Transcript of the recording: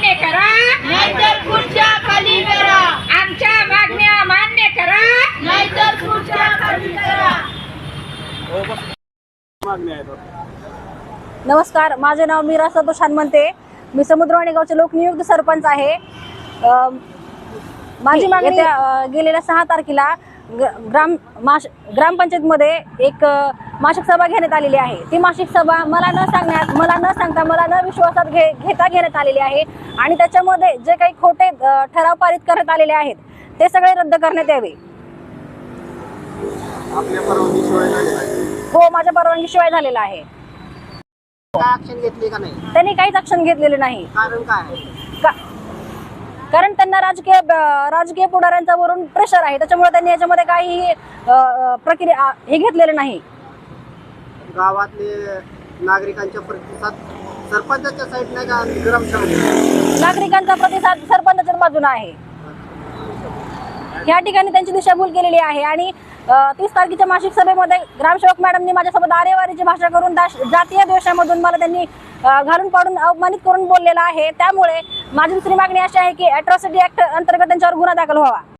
मान्य करा. नाहीतर खाली करा. आमच्या मागण्या मान्य करा. नाहीतर खाली करा. नमस्कार माझे नाव मीरा सतोष म्हणते मी समुद्रवाणी गावचे लोकनियुक्त सरपंच आहे. माझी मागणी गेलेल्या सहा तारखेला ग्राम माश ग्रामपंचायतमध्ये एक मासिक सभा घेण्यात आलेली आहे. ती मासिक सभा मला न सांगण्यात मला न सांगता मला न विश्वासात घे घेता घेण्यात आलेली आहे. आणि त्याच्यामध्ये जे काही खोटे ठराव पारित करण्यात आलेले आहेत ते सगळे रद्द करण्यात यावे. हो माझ्या परवानगीशिवाय झालेला आहे. काय ऍक्शन घेतली का नाही? त्यांनी काहीच ऍक्शन घेतलेले नाही. कारण त्यांना राजकीय राजकीय पुढाऱ्यांचा वरून प्रेशर आहे. त्याच्यामुळे त्यांनी याच्यामध्ये काही प्रक्रिया हे घेतलेलं नाही. गावातले नागरिकांच्या प्रतिसाद सरपंचाच्या साईड नाही का नागरिकांचा प्रतिसाद सरपंचाच्या बाजून आहे. या ठिकाणी त्यांची दिशाभूल केलेली आहे आणि तीस तारखेच्या मासिक सभेमध्ये ग्रामसेवक मॅडमनी माझ्यासोबत आरेवारीची भाषा करून दाश- जातीय द्वेषामधून मला त्यांनी अ, घालून पाडून अवमानित करून बोललेलं आहे. त्यामुळे माझी दुसरी मागणी अशी आहे की अट्रॉसिटी ऍक्ट अंतर्गत त्यांच्यावर गुन्हा दाखल व्हावा.